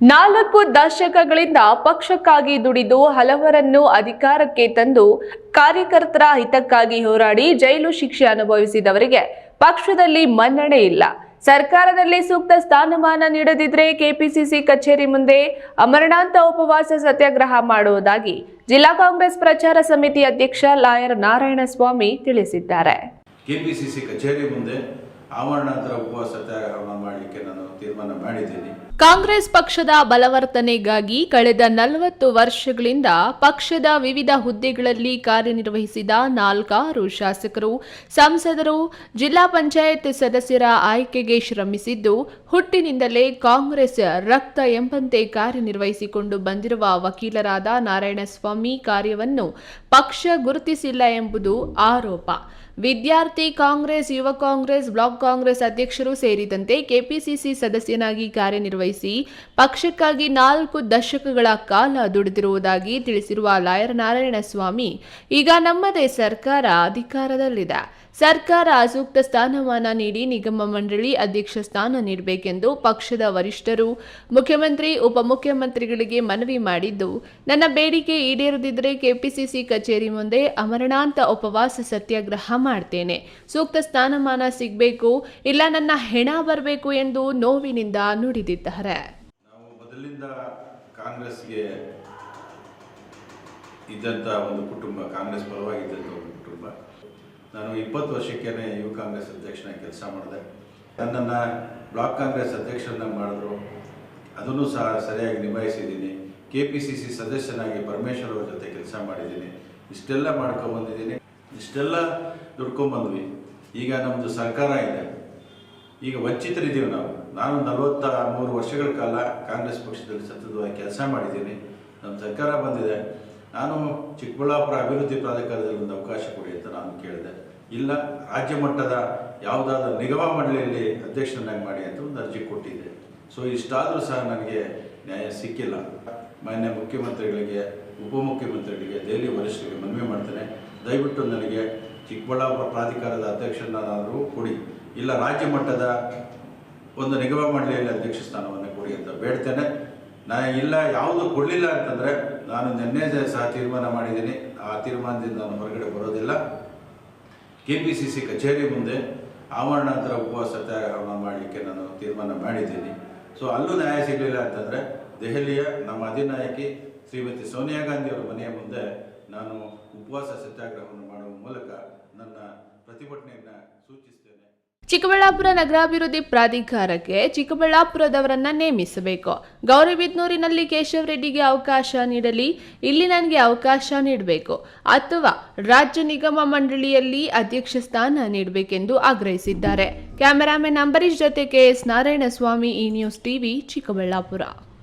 ನಾಲ್ಕು ದಶಕಗಳಿಂದ ಪಕ್ಷಕ್ಕಾಗಿ ದುಡಿದು ಹಲವರನ್ನು ಅಧಿಕಾರಕ್ಕೆ ತಂದು ಕಾರ್ಯಕರ್ತರ ಹಿತಕ್ಕಾಗಿ ಹೋರಾಡಿ ಜೈಲು ಶಿಕ್ಷೆ ಅನುಭವಿಸಿದವರಿಗೆ ಪಕ್ಷದಲ್ಲಿ ಮನ್ನಣೆ ಇಲ್ಲ. ಸರ್ಕಾರದಲ್ಲಿ ಸೂಕ್ತ ಸ್ಥಾನಮಾನ ನೀಡದಿದ್ರೆ ಕೆಪಿಸಿಸಿ ಕಚೇರಿ ಮುಂದೆ ಅಮರಣಾಂತ ಉಪವಾಸ ಸತ್ಯಾಗ್ರಹ ಮಾಡುವುದಾಗಿ ಜಿಲ್ಲಾ ಕಾಂಗ್ರೆಸ್ ಪ್ರಚಾರ ಸಮಿತಿ ಅಧ್ಯಕ್ಷ ಲಾಯರ್ ನಾರಾಯಣಸ್ವಾಮಿ ತಿಳಿಸಿದ್ದಾರೆ. ಕೆಪಿಸಿಸಿ ಕಚೇರಿ ಮುಂದೆ ಉಪವಾಸ ಸತ್ಯಾಗ್ರಹ ಮಾಡಲಿಕ್ಕೆ ನಾನು ತೀರ್ಮಾನ ಮಾಡಿದ್ದೀನಿ. ಕಾಂಗ್ರೆಸ್ ಪಕ್ಷದ ಬಲವರ್ತನೆಗಾಗಿ ಕಳೆದ ನಲವತ್ತು ವರ್ಷಗಳಿಂದ ಪಕ್ಷದ ವಿವಿಧ ಹುದ್ದೆಗಳಲ್ಲಿ ಕಾರ್ಯನಿರ್ವಹಿಸಿದ ನಾಲ್ಕಾರು ಶಾಸಕರು, ಸಂಸದರು, ಜಿಲ್ಲಾ ಪಂಚಾಯತ್ ಸದಸ್ಯರ ಆಯ್ಕೆಗೆ ಶ್ರಮಿಸಿದ್ದು, ಹುಟ್ಟಿನಿಂದಲೇ ಕಾಂಗ್ರೆಸ್ ರಕ್ತ ಎಂಬಂತೆ ಕಾರ್ಯನಿರ್ವಹಿಸಿಕೊಂಡು ಬಂದಿರುವ ವಕೀಲರಾದ ನಾರಾಯಣಸ್ವಾಮಿ ಕಾರ್ಯವನ್ನು ಪಕ್ಷ ಗುರುತಿಸಿಲ್ಲ ಎಂಬುದು ಆರೋಪ. ವಿದ್ಯಾರ್ಥಿ ಕಾಂಗ್ರೆಸ್, ಯುವ ಕಾಂಗ್ರೆಸ್, ಬ್ಲಾಕ್ ಕಾಂಗ್ರೆಸ್ ಅಧ್ಯಕ್ಷರು ಸೇರಿದಂತೆ ಕೆಪಿಸಿಸಿ ಸದಸ್ಯನಾಗಿ ಕಾರ್ಯನಿರ್ವಹಿಸಿ ಪಕ್ಷಕ್ಕಾಗಿ ನಾಲ್ಕು ದಶಕಗಳ ಕಾಲ ದುಡಿದಿರುವುದಾಗಿ ತಿಳಿಸಿರುವ ಲಾಯರ್ ನಾರಾಯಣಸ್ವಾಮಿ, ಈಗ ನಮ್ಮದೇ ಸರ್ಕಾರ ಅಧಿಕಾರದಲ್ಲಿದೆ. ಸರ್ಕಾರ ಸೂಕ್ತ ಸ್ಥಾನಮಾನ ನೀಡಿ ನಿಗಮ ಮಂಡಳಿ ಅಧ್ಯಕ್ಷ ಸ್ಥಾನ ನೀಡಬೇಕೆಂದು ಪಕ್ಷದ ವರಿಷ್ಠರು, ಮುಖ್ಯಮಂತ್ರಿ, ಉಪಮುಖ್ಯಮಂತ್ರಿಗಳಿಗೆ ಮನವಿ ಮಾಡಿದ್ದು, ನನ್ನ ಬೇಡಿಕೆ ಈಡೇರದಿದ್ದರೆ ಕೆಪಿಸಿಸಿ ಕಚೇರಿ ಮುಂದೆ ಅಮರಣಾಂತ ಉಪವಾಸ ಸತ್ಯಾಗ್ರಹ ಮಾಡ್ತೇನೆ. ಸೂಕ್ತ ಸ್ಥಾನಮಾನ ಸಿಗಬೇಕು, ಇಲ್ಲ ನನ್ನ ಹೆಣ ಬರಬೇಕು ಎಂದು ನೋವಿನಿಂದ ನುಡಿದಿದ್ದಾರೆ ನಾವು ಮೊದಲಿಂದ ಕಾಂಗ್ರೆಸ್ಗೆ ಇದ್ದಂಥ ಒಂದು ಕುಟುಂಬ, ಕಾಂಗ್ರೆಸ್ ಪರವಾಗಿದ್ದಂಥ ಒಂದು ಕುಟುಂಬ. ನಾನು ಇಪ್ಪತ್ತು ವರ್ಷಕ್ಕೇ ಯುವ ಕಾಂಗ್ರೆಸ್ ಅಧ್ಯಕ್ಷನ ಕೆಲಸ ಮಾಡಿದೆ. ನನ್ನನ್ನು ಬ್ಲಾಕ್ ಕಾಂಗ್ರೆಸ್ ಅಧ್ಯಕ್ಷರನ್ನ ಮಾಡಿದ್ರು. ಅದನ್ನು ಸಹ ಸರಿಯಾಗಿ ನಿಭಾಯಿಸಿದ್ದೀನಿ. ಕೆ ಪಿ ಸಿ ಸಿ ಸದಸ್ಯನಾಗಿ ಪರಮೇಶ್ವರ್ ಅವ್ರ ಜೊತೆ ಕೆಲಸ ಮಾಡಿದ್ದೀನಿ. ಇಷ್ಟೆಲ್ಲ ಮಾಡ್ಕೊಂಬಂದಿದ್ದೀನಿ ಇಷ್ಟೆಲ್ಲ ದುಡ್ಕೊಂಬಂದ್ವಿ ಈಗ ನಮ್ಮದು ಸರ್ಕಾರ ಇದೆ. ಈಗ ವಂಚಿತರಿದ್ದೀವಿ ನಾವು. ನಾನು ನಲವತ್ತ ಮೂರು ವರ್ಷಗಳ ಕಾಲ ಕಾಂಗ್ರೆಸ್ ಪಕ್ಷದಲ್ಲಿ ಸತತವಾಗಿ ಕೆಲಸ ಮಾಡಿದ್ದೀನಿ. ನಮ್ಮ ಸರ್ಕಾರ ಬಂದಿದೆ. ನಾನು ಚಿಕ್ಕಬಳ್ಳಾಪುರ ಅಭಿವೃದ್ಧಿ ಪ್ರಾಧಿಕಾರದಲ್ಲಿ ಒಂದು ಅವಕಾಶ ಕೊಡಿ ಅಂತ ನಾನು ಕೇಳಿದೆ. ಇಲ್ಲ, ರಾಜ್ಯ ಮಟ್ಟದ ಯಾವುದಾದ್ರೂ ನಿಗಮ ಮಂಡಳಿಯಲ್ಲಿ ಅಧ್ಯಕ್ಷನಾಗಿ ಮಾಡಿ ಅಂತ ಒಂದು ಅರ್ಜಿ ಕೊಟ್ಟಿದ್ದೆ. ಸೊ ಇಷ್ಟಾದರೂ ಸಹ ನನಗೆ ನ್ಯಾಯ ಸಿಕ್ಕಿಲ್ಲ. ಮಾನ್ಯ ಮುಖ್ಯಮಂತ್ರಿಗಳಿಗೆ, ಉಪಮುಖ್ಯಮಂತ್ರಿಗಳಿಗೆ, ದೆಹಲಿ ವರಿಷ್ಠರಿಗೆ ಮನವಿ ಮಾಡ್ತೇನೆ. ದಯವಿಟ್ಟು ನನಗೆ ಚಿಕ್ಕಬಳ್ಳಾಪುರ ಪ್ರಾಧಿಕಾರದ ಅಧ್ಯಕ್ಷರನ್ನಾದರೂ ಕೊಡಿ. ಇಲ್ಲ, ರಾಜ್ಯ ಮಟ್ಟದ ಒಂದು ನಿಗಮ ಮಂಡಳಿಯಲ್ಲಿ ಅಧ್ಯಕ್ಷ ಸ್ಥಾನವನ್ನು ಕೊಡಿ ಅಂತ ಬೇಡ್ತೇನೆ. ನಾನು ಇಲ್ಲ, ಯಾವುದು ಕೊಡಲಿಲ್ಲ ಅಂತಂದರೆ ನಾನು ನಿನ್ನೆ ಸಹ ತೀರ್ಮಾನ ಮಾಡಿದ್ದೀನಿ. ಆ ತೀರ್ಮಾನದಿಂದ ನಾನು ಹೊರಗಡೆ ಬರೋದಿಲ್ಲ. ಕೆ ಪಿ ಸಿ ಸಿ ಕಚೇರಿ ಮುಂದೆ ಆವರಣಾಂತರ ಉಪವಾಸ ಸತ್ಯಾಗ್ರಹ ಮಾಡಲಿಕ್ಕೆ ನಾನು ತೀರ್ಮಾನ ಮಾಡಿದ್ದೀನಿ. ಸೊ ಅಲ್ಲೂ ನ್ಯಾಯ ಸಿಗಲಿಲ್ಲ ಅಂತಂದರೆ ದೆಹಲಿಯ ನಮ್ಮ ಅಧಿನಾಯಕಿ ಶ್ರೀಮತಿ ಸೋನಿಯಾ ಗಾಂಧಿ ಅವರ ಮನೆಯ ಮುಂದೆ ನಾನು ಉಪವಾಸ ಸತ್ಯಾಗ್ರಹವನ್ನು ಮಾಡುವ ಮೂಲಕ ನನ್ನ ಪ್ರತಿಭಟನೆಯನ್ನು ಸೂಚಿಸ್ತೇನೆ. ಚಿಕ್ಕಬಳ್ಳಾಪುರ ನಗರಾಭಿವೃದ್ಧಿ ಪ್ರಾಧಿಕಾರಕ್ಕೆ ಚಿಕ್ಕಬಳ್ಳಾಪುರದವರನ್ನ ನೇಮಿಸಬೇಕು. ಗೌರಿಬಿದನೂರಿನಲ್ಲಿ ಕೇಶವ್ ರೆಡ್ಡಿಗೆ ಅವಕಾಶ ನೀಡಲಿ, ಇಲ್ಲಿ ನನಗೆ ಅವಕಾಶ ನೀಡಬೇಕು ಅಥವಾ ರಾಜ್ಯ ನಿಗಮ ಮಂಡಳಿಯಲ್ಲಿ ಅಧ್ಯಕ್ಷ ಸ್ಥಾನ ನೀಡಬೇಕೆಂದು ಆಗ್ರಹಿಸಿದ್ದಾರೆ. ಕ್ಯಾಮೆರಾಮನ್ ಅಂಬರೀಶ್ ಜೊತೆ ಕೆಎಸ್ ನಾರಾಯಣಸ್ವಾಮಿ, ಈ ನ್ಯೂಸ್ ಟಿವಿ ಚಿಕ್ಕಬಳ್ಳಾಪುರ.